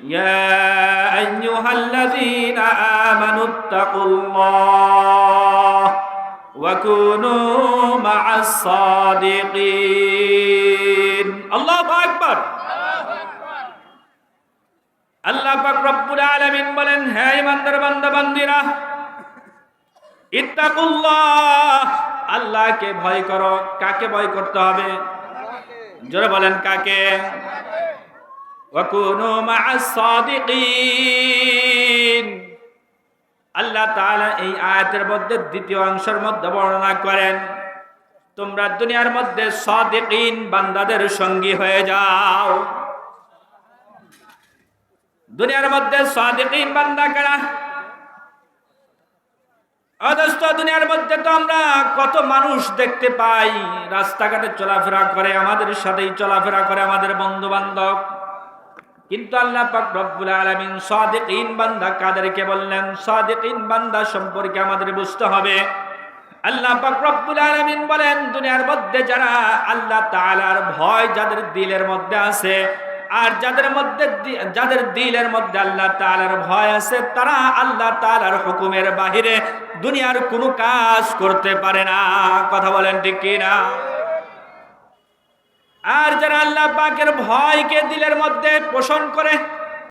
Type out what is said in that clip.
يا أيها الذين آمنوا اتقوا الله وكونوا مع الصادقين الله أكبر আল্লাহ পাক রব্বুল আলামিন বলেন হে ইমানদার বান্দা বান্দিরা ইত্তাকুল্লাহ আল্লাহকে ভয় করো কাকে ভয় করতে হবে জোরে বলেন কাকে ওয়াকুনু মা'আস সাদিকিন আল্লাহ তাআলা এই আয়াতের মধ্যে দ্বিতীয় অংশের মধ্যে বর্ণনা করেন, তোমরা দুনিয়ার মধ্যে সাদিকিন, বান্দাদের সঙ্গী হয়ে যাও। দুনিয়ার মধ্যে সাদিকিন বান্দা কারা? অদস্ত দুনিয়ার মধ্যে তো আমরা কত মানুষ দেখতে পাই, রাস্তাঘাটে চলাফেরা করে আমাদের সাথেই চলাফেরা করে আমাদের বন্ধু বান্ধব কিন্তু আল্লাহ পাক রব্বুল আলামিন সাদিকিন বান্দা কাদেরকে বললেন, সাদিকিন বান্দা সম্পর্কে আমাদের বুঝতে হবে। আল্লাহ পাক রব্বুল আলামিন বলেন, দুনিয়ার মধ্যে যারা আল্লাহ তাআলার ভয় যাদের দিলের মধ্যে আছে, আর যাদের মধ্যে যাদের দিলের মধ্যে আল্লাহ তাআলার ভয় আছে, তারা আল্লাহ তাআলার হুকুমের বাহিরে দুনিয়ার কোনো কাজ করতে পারে না। কথা বলেন ঠিক কি না যারা আল্লাহ পাকের ভয়কে দিলের মধ্যে পোষণ করে